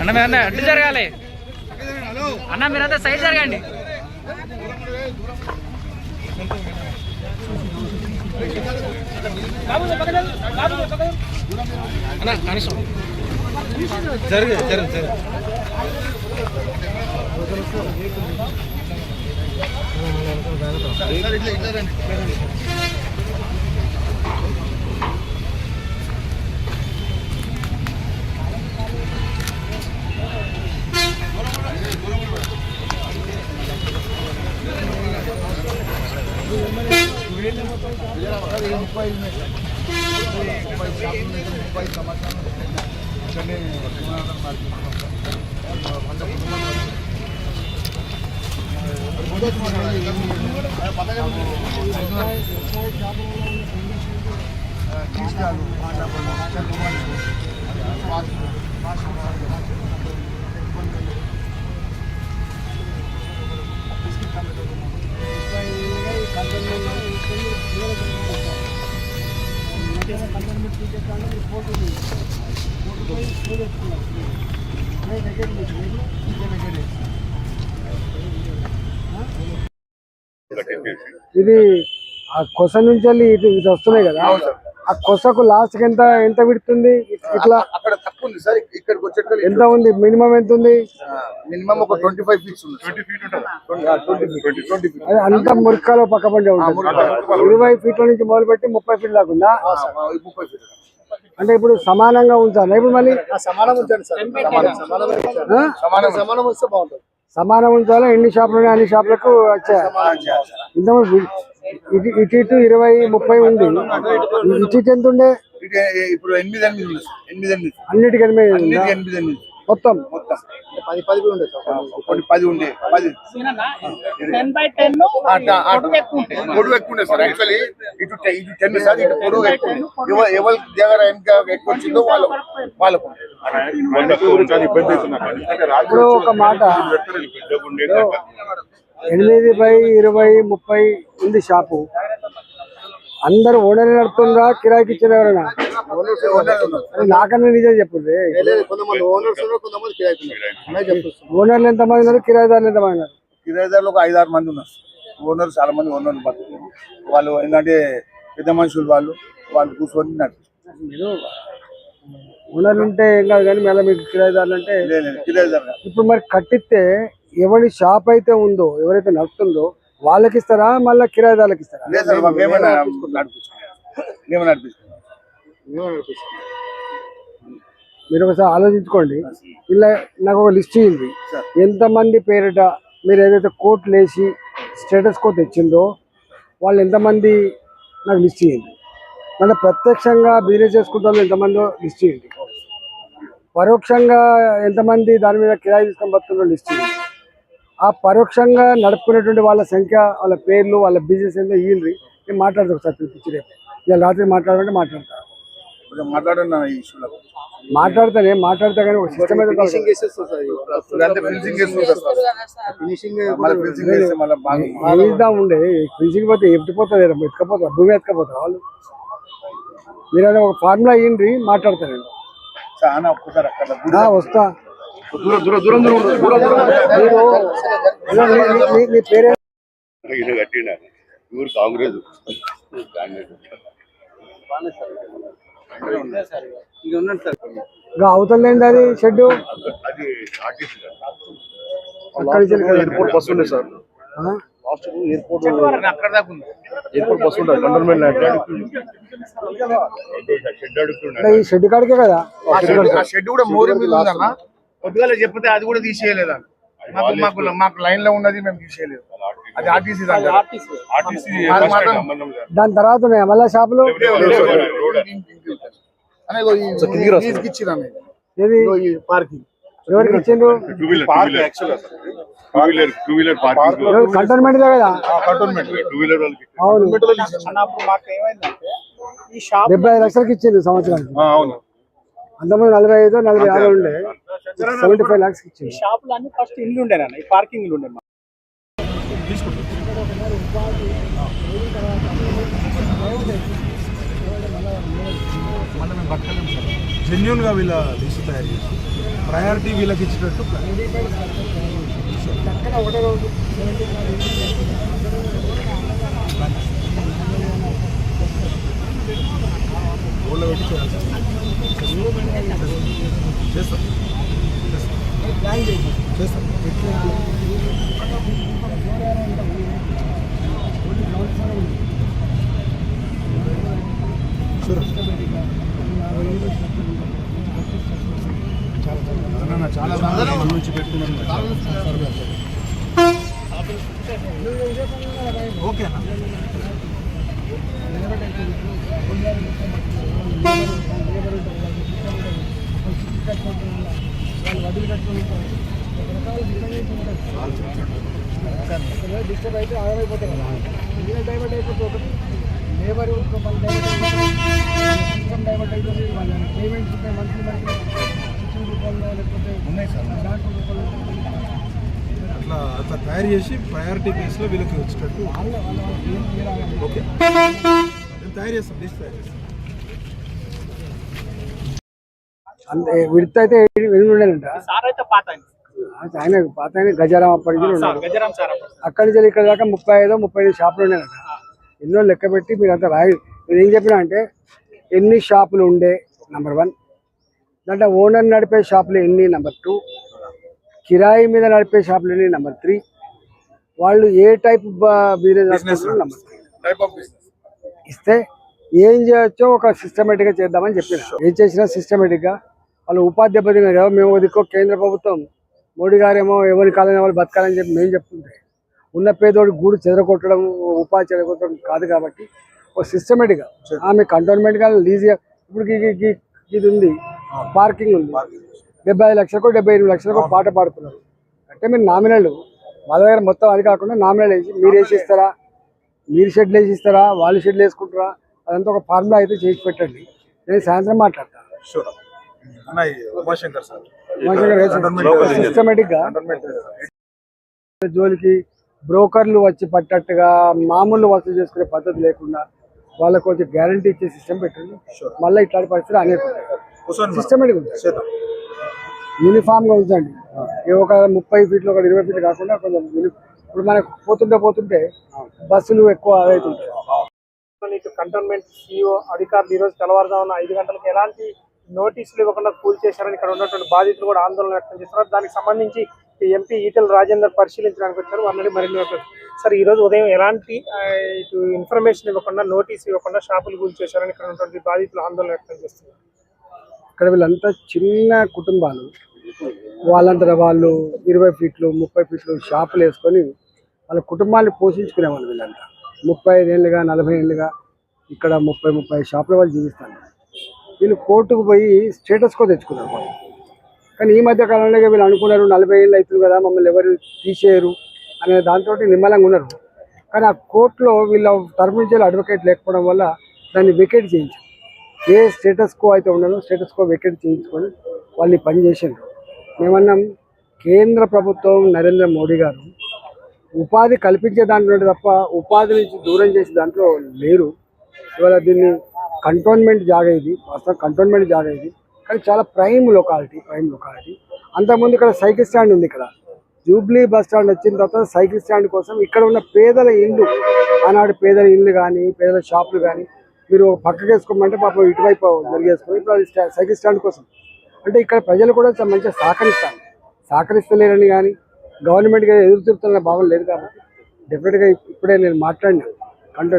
అన్న మీరంతా అడ్డు జరగాలి. అన్న మీరంతా సైడ్ జరగండి. జరుగు జరుగు జరుగు. ముప్పై ముప్పై ముప్పై సంవత్సరాలు ఇక్కడనే లక్ష్మీనారాయణ మార్కెట్ వంద కుటుంబాలు కృష్ణాలు కంటైన్మెంట్ తీసేస్తాను ఫోటో ఫోటో పోయి స్కూల్ పెట్టుకున్నాను దగ్గర దగ్గర ఇది ఆ కొస నుంచి వెళ్ళి ఇటు ఇటు వస్తున్నాయి కదా? ఆ కొసకు లాస్ట్కి ఎంత ఎంత విడుతుంది? ఇట్లా అక్కడ తక్కువ ఉంది సార్. ఇక్కడికి వచ్చేటప్పుడు ఎంత ఉంది? మినిమం ఎంత ఉంది? మినిమం ఒక ట్వంటీ ఫైవ్ ఫీట్స్ ఉంది twenty feet twenty feet twenty feet అది అంత మురికాలో పక్క పంటే ఉంటుంది. ఇరవై ఫీట్ల నుంచి మొదలు పెట్టి ముప్పై ఫీట్ దాకా ఉందా? ముప్పై ఫీట్ అంటే ఇప్పుడు సమానంగా ఉంచాలి. ఇప్పుడు మళ్ళీ సమానం ఉంచండి సార్? సమానం సమానం వస్తే బాగుంటుంది. సమానం ఉంచాలి ఎన్ని షాపులు అన్ని షాపులకు వచ్చాయి ఇంతకుముందు ఇటు ఇటు ఇరవై ముప్పై ఉంది. ఇటు ఇటు ఎంత ఉండే? ఇప్పుడు. ఎనిమిది ఎనిమిది అన్నిటికీ ఎనిమిది. మొత్తం? మొత్తం. పది పది కూడా ఉండే సార్. కొన్ని పది ఉండే పది. టెన్ బై టెన్ అట్లా, అట్లా. పొడుగు ఎక్కువ ఉండే సార్. యాక్చువల్లీ ఇటు టె- ఇటు టెన్ సార్ ఇటు పొడుగు ఎక్కువ ఉండే. ఎవ- ఎవరి దగ్గర ఇంకా ఎక్కువ వచ్చిందో వాళ్ళు వాళ్ళకు. ఇప్పుడు ఒక మాట. ఎనిమిది బై ఇరవై ముప్పై ఉంది షాపు. అందరు ఓనర్ నడుతుందా కిరాయికి ఇచ్చిన ఎవరైనా? నాకన్నా నిజం చెప్పుంది లేదు, కొంతమంది ఓనర్స్ ఉన్నారు చెప్తున్నారు. ఓనర్లు ఎంతమంది ఉన్నారు? కిరాయిదారులు కిరాయిదారులు ఒక ఐదు ఆరు మంది ఉన్నారు. ఓనర్ చాలా మంది ఓనర్లు బతుకుతారు వాళ్ళు ఏంటంటే పెద్ద మనుషులు వాళ్ళు వాళ్ళు కూర్చొని మీరు ఓనర్లు ఉంటే ఏం కాదు కానీ మళ్ళీ మీకు కిరాయిదారులు అంటే. ఇప్పుడు మరి కట్టిస్తే ఎవరి షాప్ అయితే ఉందో ఎవరైతే నడుస్తుందో వాళ్ళకి ఇస్తారా మళ్ళీ కిరాయిదారులకు ఇస్తారా మేమే నడిపిస్తాం మీరు ఒకసారి ఆలోచించుకోండి. ఇలా నాకు ఒక లిస్ట్ ఇవ్వండి. సార్. ఎంతమంది పేరిట మీరు ఏదైతే కోర్టులు వేసి స్టేటస్ కో తెచ్చిందో వాళ్ళు ఎంతమంది నాకు లిస్ట్ ఇవ్వండి. అంటే ప్రత్యక్షంగా బిజినెస్ చేసుకుంటే ఎంతమందో లిస్ట్ ఇవ్వండి. పరోక్షంగా ఎంతమంది దాని మీద కిరాయి తీసుకొని బతుకున్న లిస్ట్ ఇవ్వండి. ఆ పరోక్షంగా నడుపుకునేటువంటి వాళ్ళ సంఖ్య వాళ్ళ పేర్లు వాళ్ళ బిజినెస్ ఏంటో ఇవ్వండి నేను మాట్లాడతాను ఒకసారి పిలిపించి రేపు. ఇవాళ రాత్రి మాట్లాడాలంటే మాట్లాడతా. కొంచెం మాట్లాడండి ఈ ఇష్యూలో మాట్లాడితేనే మాట్లాడితే కానీ ఒక సిస్టమ్ ఫినిషింగ్ ఫినిషింగ్ ఫినిషింగ్ ఏదా ఉండే. ఫిజింగ్ పోతే ఎత్తిపోతుంది ఎత్తుకపోతా భూమి ఎత్తుకపోతా వాళ్ళు. మీరు ఒక ఫార్ములా ఇయ్యండి మాట్లాడతాను నేను. చాలా ఒక్కసారి అక్కడ ఆ, వస్తా. కట్టిండ? ఇವರು కాంగ్రెస్? అది? షెడ్. ఎయిర్పోర్ట్ బస్ ఉండే సార్. ఎయిర్పోర్ట్ అక్కడ దాకా ఉంది ఎయిర్పోర్ట్ బస్ ఉంటుంది కంటోన్మెంట్ ల్యాండ్ ఈ షెడ్ కాడికే కదా? షెడ్ కూడా మోరీ మీద ఉందన్న. పొద్దుగాల చెప్తే అది కూడా తీసేయలేదు? మాకు మాకు మాకు లైన్లో ఉన్నది మేము తీసేయలేదు. అది ఆర్టీసీ దాని తర్వాత. మళ్ళా షాపులు పార్కింగ్. ఎవరికి ఇచ్చిండ్రు? కంటోన్మెంట్ కదా? డెబ్బై ఐదు లక్షలకి ఇచ్చింది సంవత్సరానికి. అంతమంది నలభై ఐదు నలభై ఆరు ఉండే. సెవెంటీ ఫైవ్ లాక్స్ ఇచ్చింది షాపులు అన్ని ఫస్ట్ ఇల్లు ఉండేనన్న ఈ పార్కింగ్ ఉండే జెన్యున్గా వీళ్ళ లిస్ట్ తయారు చేసి ప్రయారిటీ వీళ్ళకి ఇచ్చినట్టు పెట్టి. చేస్తాం. చేస్తాం. చాలా చాలా నుంచి పెట్టుకున్నాం ఓకేనా డిస్టర్బ్ అయితే ఆగమైపోతాయి కదా ఇంజిన్ డైవర్ట్ అయిపోతే ఒకటి లేబర్ డైవర్ట్ అవుతుంది వాళ్ళ పేమెంట్స్ ఉంటాయి మంత్లీ మంత్లీ సిక్స్టీ రూపాయలు లేకపోతే ఉన్నాయి సార్ దాంట్లో రూపాయలు అట్లా అట్లా తయారు చేసి ప్రయారిటీ బేస్లో వీళ్ళకి వచ్చేటట్టు ఓకే తయారు చేస్తాం లిస్ట్ తయారు చేస్తాం అంతే విడత అయితే ఎనిమిది ఉండేనంట సార్ అయితే పాత ఆయన. పాత ఆయన గజారాం అప్పటి నుంచి. అక్కడి నుంచి ఇక్కడ దాకా ముప్పై ఐదో ముప్పై ఐదు షాపులు ఉండేనట ఎన్నో లెక్క పెట్టి మీరు అంతా రాయి నేను ఏం చెప్పినా అంటే ఎన్ని షాపులు ఉండే నంబర్ వన్ దాంట్లో ఓనర్ నడిపే షాపులు ఎన్ని నెంబర్ టూ కిరాయి మీద నడిపే షాపులు ఎన్ని నెంబర్ త్రీ వాళ్ళు ఏ type business number three type of business ఇస్తే ఏం చేయొచ్చో ఒక సిస్టమేటిక్గా చేద్దామని చెప్పిన. ఏం చేసినా సిస్టమేటిక్గా వాళ్ళు ఉపాధి దెబ్బతిన్నారు కదా మేము దిక్కో కేంద్ర ప్రభుత్వం. మోడీ గారేమో ఎవరి కాలని వాళ్ళు బతకాలని చెప్పి మేము చెప్తుంటే ఉన్న పేదోడు గూడు చెదరగొట్టడం ఉపాధి చెదరగొట్టడం కాదు కాబట్టి ఒక సిస్టమేటిక్గా ఆమె కంటోన్మెంట్ కానీ ఇప్పుడు ఇది ఉంది పార్కింగ్ ఉంది. డెబ్బై ఐదు లక్షలకు డెబ్బై ఎనిమిది లక్షలకు పాట పాడుతున్నారు. అంటే మీరు నామినల్ వాళ్ళ దగ్గర మొత్తం అది కాకుండా నామినల్ వేసి మీరు వేసి ఇస్తారా? మీరు షెడ్లు వేసి ఇస్తారా? వాళ్ళు షెడ్లు వేసుకుంటారా? అదంతా ఒక ఫార్ములా అయితే చేసి పెట్టండి. నేను సాయంత్రం మాట్లాడతాను ఉమాశంకర్ సార్. మంచిగా సిస్టమేటిక్గా జోలికి బ్రోకర్లు వచ్చి పట్టట్టుగా మామూలు వసూలు చేసుకునే పద్ధతి లేకుండా వాళ్ళకి కొంచెం గ్యారంటీ ఇచ్చే సిస్టమ్ పెట్టండి. మళ్ళీ ఇట్లాంటి పరిస్థితులు అనేక సిస్టమేటిక్ ఉంది చేద్దాం. యూనిఫామ్గా ఉంచండి. ఏ ఒక ముప్పై ఫీట్లు ఒక ఇరవై ఫీట్లు కాకుండా కొంచెం ఇప్పుడు మనకు పోతుంటే పోతుంటే బస్సులు ఎక్కువ అవుతుంటాయి కంటోన్మెంట్ సిఇఓ అధికారులు ఈ రోజు తెల్లవారుజామున ఐదు గంటలకు ఎలాంటి నోటీసులు ఇవ్వకుండా కూల్ చేశారని ఇక్కడ ఉన్నటువంటి బాధితులు కూడా ఆందోళన వ్యక్తం చేస్తున్నారు. దానికి సంబంధించి ఎంపీ ఈటల రాజేందర్ పరిశీలించడానికి వచ్చారు. వాళ్ళని మరిన్ని సార్ ఈరోజు ఉదయం ఎలాంటి ఇటు ఇన్ఫర్మేషన్ ఇవ్వకుండా నోటీస్ ఇవ్వకుండా షాపులు కూల్ చేశారని ఇక్కడ ఉన్నటువంటి బాధితులు ఆందోళన వ్యక్తం చేస్తున్నారు? ఇక్కడ వీళ్ళంతా చిన్న కుటుంబాలు. వాళ్ళంతా వాళ్ళు ఇరవై ఫీట్లు ముప్పై ఫీట్లు షాపులు వేసుకొని వాళ్ళ కుటుంబాన్ని పోషించుకునేవాళ్ళు వీళ్ళంతా. ముప్పై ఐదేళ్ళుగా నలభై ఏళ్ళుగా ఇక్కడ ముప్పై ముప్పై షాపుల వాళ్ళు జీవిస్తారు వీళ్ళు కోర్టుకు పోయి స్టేటస్ కో తెచ్చుకున్నారు వాళ్ళు కానీ ఈ మధ్య కాలంలో వీళ్ళు అనుకున్నారు నలభై ఏళ్ళు అవుతుంది కదా మమ్మల్ని ఎవరు తీసేయరు అనే దాంతో నిమ్మలంగా ఉన్నారు. కానీ ఆ కోర్టులో వీళ్ళ తరపు నుంచి అడ్వకేట్ లేకపోవడం వల్ల దాన్ని వికెట్ చేయించారు. ఏ స్టేటస్ కో అయితే ఉన్నానో స్టేటస్ కో వికెట్ చేయించుకొని వాళ్ళు పని చేసిండ్రు. మేమన్నాం కేంద్ర ప్రభుత్వం నరేంద్ర మోడీ గారు ఉపాధి కల్పించే దాంట్లో తప్ప ఉపాధి నుంచి దూరం చేసే దాంట్లో లేరు. ఇవాళ దీన్ని కంటోన్మెంట్ జాగా ఇది వాస్తవం కంటోన్మెంట్ జాగా ఇది. కానీ చాలా ప్రైమ్ లొకాలిటీ ప్రైమ్ లొకాలిటీ. అంతకుముందు ఇక్కడ సైకిల్ స్టాండ్ ఉంది ఇక్కడ. జూబ్లీ బస్ స్టాండ్ వచ్చిన తర్వాత సైకిల్ స్టాండ్ కోసం ఇక్కడ ఉన్న పేదల ఇల్లు ఆనాడు పేదల ఇల్లు కానీ పేదల షాపులు కానీ మీరు పక్కకి వేసుకోమంటే పాపం ఇటువైపు జరిగేసుకొని ఇప్పుడు అది సైకిల్ స్టాండ్ కోసం. అంటే ఇక్కడ ప్రజలు కూడా మంచిగా సహకరిస్తారు. సహకరిస్తలేరని కానీ గవర్నమెంట్గా ఎదురు చూపుతున్న భావన లేదు కాబట్టి. డెఫినెట్గా ఇప్పుడే నేను మాట్లాడినా. అంటే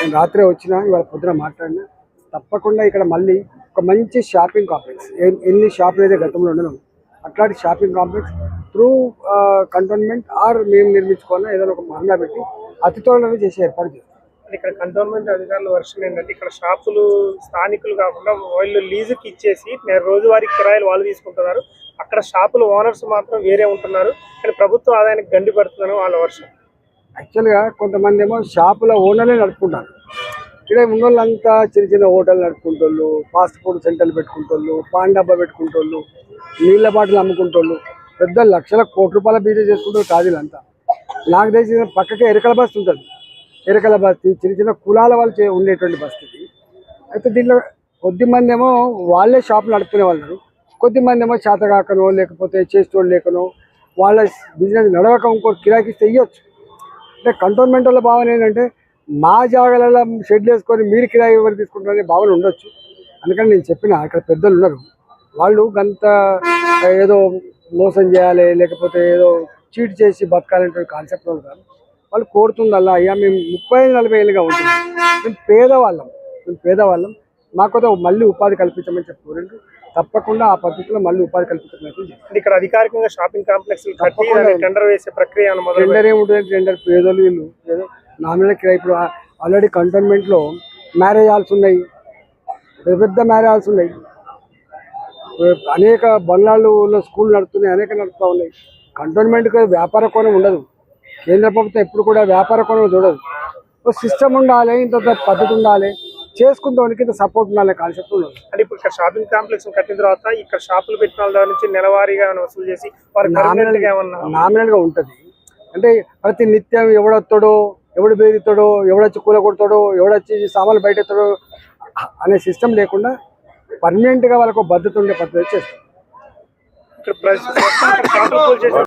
నేను రాత్రే వచ్చిన ఇవాళ పొద్దున మాట్లాడినా తప్పకుండా ఇక్కడ మళ్ళీ ఒక మంచి షాపింగ్ కాంప్లెక్స్ ఎన్ని షాపులు అయితే గతంలో ఉండడం అట్లాంటి shopping complex through cantonment or మేము నిర్మించుకున్న ఏదైనా ఒక మహంగా పెట్టి అతి త్వరలో చేసే ఏర్పాటు చేస్తాం. ఇక్కడ కంటోన్మెంట్ అధికారుల వర్షం ఏంటంటే ఇక్కడ షాపులు స్థానికులు కాకుండా వాళ్ళు లీజుకి ఇచ్చేసి రోజువారీ కిరాయిలు వాళ్ళు తీసుకుంటున్నారు. అక్కడ షాపుల ఓనర్స్ మాత్రం వేరే ఉంటున్నారు. కానీ ప్రభుత్వ ఆదాయానికి గండి పడుతుందని వాళ్ళ వర్షం. యాక్చువల్గా కొంతమంది ఏమో షాపుల ఓనర్లే నడుపుకుంటారు. ఇక్కడ ఉన్న వాళ్ళంతా చిన్న చిన్న హోటల్ నడుపుకుంటోళ్ళు ఫాస్ట్ ఫుడ్ సెంటర్లు పెట్టుకుంటోళ్ళు పాన్ డబ్బా పెట్టుకుంటోళ్ళు నీళ్ళ బాటిల్ అమ్ముకుంటోళ్ళు పెద్ద లక్షల కోటి రూపాయల బిజినెస్ చేసుకుంటారు కాజీలంతా నాకు తెలిసిన పక్కకే ఎరకల బస్తీ ఉంటుంది. ఎరకల బస్తీ చిన్న చిన్న కులాల వాళ్ళు ఉండేటువంటి బస్తీ అయితే దీంట్లో కొద్దిమంది ఏమో వాళ్ళే షాపులు నడుపుకునే వాళ్ళు కొద్ది మంది ఏమో చేతగాకనో లేకపోతే చేసేటోళ్ళు లేకనో వాళ్ళ బిజినెస్ నడవక ఇంకో కిరాకిస్తే ఇవ్వచ్చు అంటే కంటోన్మెంట్ వల్ల భావన ఏంటంటే మా జాగాలలో షెడ్లు వేసుకొని మీరు కిరాయి ఎవరు తీసుకుంటారనే భావన ఉండొచ్చు. అందుకని నేను చెప్పిన ఇక్కడ పెద్దలు ఉన్నారు. వాళ్ళు గంత ఏదో మోసం చేయాలి లేకపోతే ఏదో చీట్ చేసి బతకాలంటే కాన్సెప్ట్ వాళ్ళు కాదు. వాళ్ళు కోరుతుందల్లా అయ్యా మేము ముప్పై ఐదు నలభై ఏళ్ళుగా ఉంటుంది మేము పేదవాళ్ళం. మేము పేదవాళ్ళం. మాకు మళ్ళీ ఉపాధి కల్పించమని చెప్పుకోరండి తప్పకుండా ఆ పద్ధతిలో మళ్ళీ ఉపాధి. అంటే ఇక్కడ అధికారికంగా షాపింగ్ కాంప్లెక్స్ టెండర్ వేసే ప్రక్రియ టెండర్ ఏముంటుంది టెండర్ పేదలు వీళ్ళు. నామినల్ కిరాయి. ఇప్పుడు ఆల్రెడీ కంటోన్మెంట్లో మ్యారేజ్ హాల్స్ ఉన్నాయి. పెద్ద పెద్ద మ్యారేజ్ హాల్స్ ఉన్నాయి. అనేక బంగ్లాల్లో స్కూల్ నడుస్తున్నాయి అనేక నడుస్తూ ఉన్నాయి. కంటోన్మెంట్కి వ్యాపార కోణం ఉండదు. కేంద్ర ప్రభుత్వం ఎప్పుడు కూడా వ్యాపార కోణం చూడదు. సిస్టమ్ ఉండాలి ఇంత పద్ధతి ఉండాలి. చేసుకుంటానికి ఇంత సపోర్ట్ ఉండాలి కాన్సెప్ట్ ఉండదు అంటే ఇప్పుడు ఇక్కడ షాపింగ్ కాంప్లెక్స్ కట్టిన తర్వాత ఇక్కడ షాపులు పెట్టిన వాళ్ళ నుంచి నెలవారీగా వసూలు చేసి వారు పర్మనెంట్గా నామినల్గా ఉంటది. అంటే ప్రతి నిత్యం ఎవడొస్తాడో ఎవడు బెదిరిస్తాడో ఎవడొచ్చి కూల కొడతాడో ఎవడొచ్చి సామాన్లు బయట ఎత్తాడో అనే సిస్టమ్ లేకుండా పర్మనెంట్గా వాళ్ళకు పద్ధతి ఉండే పద్ధతి చేస్తాం